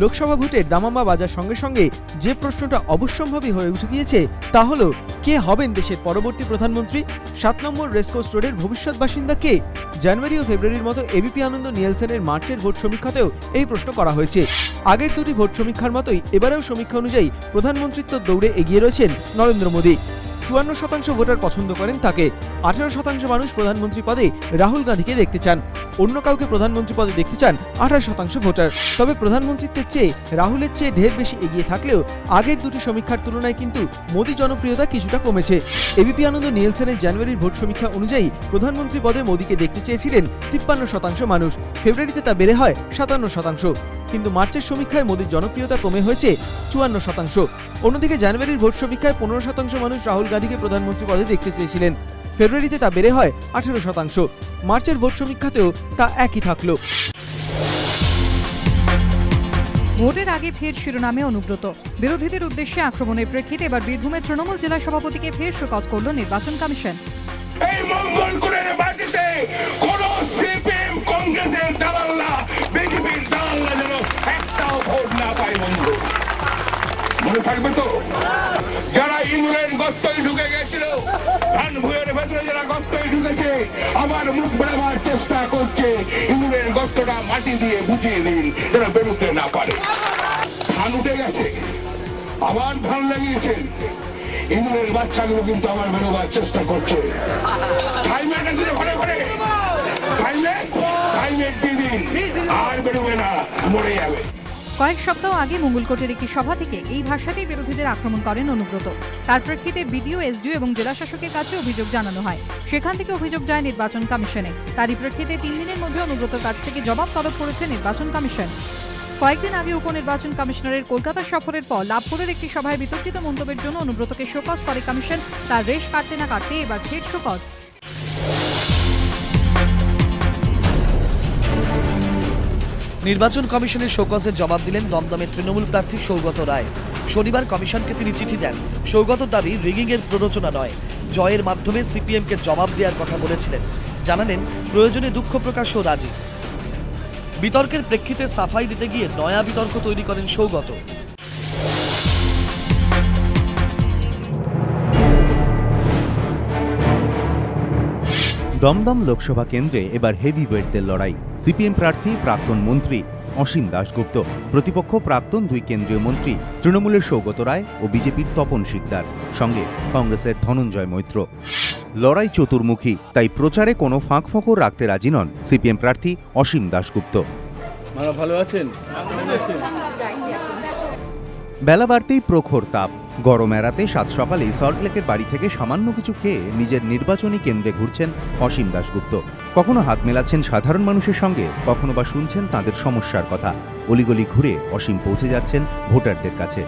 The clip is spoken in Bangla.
লোকসভা ভোটের দামামা বাজার সঙ্গে সঙ্গে যে প্রশ্নটা অবশ্যম্ভাবী হয়ে উঠে গিয়েছে, তা হলো, কে হবেন দেশের পরবর্তী প্রধানমন্ত্রী? সাত নম্বর রেসকোর্স রোডের ভবিষ্যৎ বাসিন্দা কে? জানুয়ারি ও ফেব্রুয়ারির মতো এবিপি আনন্দ নিয়েলসেনের মার্চের ভোট সমীক্ষাতেও এই প্রশ্ন করা হয়েছে। আগের দুটি ভোট সমীক্ষার মতোই এবারেও সমীক্ষা অনুযায়ী প্রধানমন্ত্রিত্ব দৌড়ে এগিয়ে রয়েছেন নরেন্দ্র মোদী। চুয়ান্ন শতাংশ ভোটার পছন্দ করেন তাকে। আঠারো শতাংশ মানুষ প্রধানমন্ত্রী পদে রাহুল গান্ধীকে দেখতে চান। অন্য কাউকে প্রধানমন্ত্রী পদে দেখতে চান আঠাশ শতাংশ ভোটার। তবে প্রধানমন্ত্রিত্বের চেয়ে রাহুলের চেয়ে ঢের বেশি এগিয়ে থাকলেও আগের দুটি সমীক্ষার তুলনায় কিন্তু মোদী জনপ্রিয়তা কিছুটা কমেছে। এবিপি আনন্দ নিয়েলসেনের জানুয়ারির ভোট সমীক্ষা অনুযায়ী প্রধানমন্ত্রী পদে মোদীকে দেখতে চেয়েছিলেন তিপ্পান্ন শতাংশ মানুষ। ফেব্রুয়ারিতে তা বেড়ে হয় সাতান্ন শতাংশ। কিন্তু মার্চের সমীক্ষায় মোদীর জনপ্রিয়তা কমে হয়েছে চুয়ান্ন শতাংশ। অন্যদিকে জানুয়ারির ভোট সমীক্ষায় পনেরো শতাংশ মানুষ রাহুল গান্ধীকে প্রধানমন্ত্রী পদে দেখতে চেয়েছিলেন। ফেব্রুয়ারিতে তা বেড়ে হয় আঠেরো শতাংশ। মার্চের ভোট সমীক্ষাতেও তা একই থাকল। ভোটের আগে ফের শিরোনামে অনুব্রত। বিরোধীদের উদ্দেশ্যে আক্রমণের প্রেক্ষিতে এবার বীরভূমের তৃণমূল জেলা সভাপতিকে ফের শোকজ করল নির্বাচন কমিশন। মনে থাকবে তো? যারা ইংল্যান্ড গর্তই ঢুকে গেছিল, ধান ভুয়ের ভেতরে যারা গর্তই ঢুকেছে আবার মুখ বেড়াবার চেষ্টা করছে। ইংল্যান্ড গর্তটা মাটি দিয়ে বুঝিয়ে দিন, যেন বেরোতে না পারে। ধান উঠে গেছে। আবার ধান লাগিয়েছেন ইংরেজ বাচ্চাগুলো কিন্তু আবার বেরোবার চেষ্টা করছে। আর বেরোবে না, মরে যাবে। কয়েক সপ্তাহ আগে মঙ্গলকোটের একটি সভা থেকে এই ভাষাতেই বিরোধীদের আক্রমণ করেন অনুব্রত। তার প্রেক্ষিতে বিডিও, এসডিও এবং জেলা শাসকের কাছে অভিযোগ জানানো হয়। সেখান থেকে অভিযোগ যায় নির্বাচন কমিশনে। তারই প্রেক্ষিতে তিন দিনের মধ্যে অনুব্রতর কাছ থেকে জবাব তলব করেছে নির্বাচন কমিশন। কয়েকদিন আগে উপনির্বাচন কমিশনারের কলকাতা সফরের পর লাভপুরের একটি সভায় বিতর্কিত মন্তব্যের জন্য অনুব্রতকে শোকজ করে কমিশন। তার রেশ কাটতে না কাটতে এবার ফের শোকজ। নির্বাচন কমিশনের শোকজের জবাব দিলেন দমদমের তৃণমূল প্রার্থী সৌগত রায়। শনিবার কমিশনকে তিনি চিঠি দেন। সৌগত দাবি, রিগিংয়ের প্ররোচনা নয়। জয়ের মাধ্যমে সিপিএমকে জবাব দেওয়ার কথা বলেছিলেন। জানালেন, প্রয়োজনে দুঃখ প্রকাশ ও রাজি। বিতর্কের প্রেক্ষিতে সাফাই দিতে গিয়ে নয়া বিতর্ক তৈরি করেন সৌগত। দমদম লোকসভা কেন্দ্রে এবার হেভি ওয়েটদের লড়াই। সিপিএম প্রার্থী প্রাক্তন মন্ত্রী অসীম দাশগুপ্ত প্রতিপক্ষ প্রাক্তন দুই কেন্দ্রীয় মন্ত্রী তৃণমূলের সৌগত রায় ও বিজেপির তপন শিকদার সঙ্গে কংগ্রেসের ধনঞ্জয় মৈত্র। লড়াই চতুর্মুখী তাই প্রচারে কোনো ফাঁক ফোকর রাখতে রাজি নন সিপিএম প্রার্থী অসীম দাশগুপ্ত। ভালো আছেন? বেলা বাড়তেই প্রখর তাপ। গরম এড়াতে সাত সকালে সল্টলেকের বাড়ি থেকে সামান্য কিছু খেয়ে নিজের নির্বাচনী কেন্দ্রে ঘুরছেন অসীম দাশগুপ্ত। কখনো হাত মেলাচ্ছেন সাধারণ মানুষের সঙ্গে, কখনো বা শুনছেন তাদের সমস্যার কথা। অলিগলি ঘুরে অসীম পৌঁছে যাচ্ছেন ভোটারদের কাছে।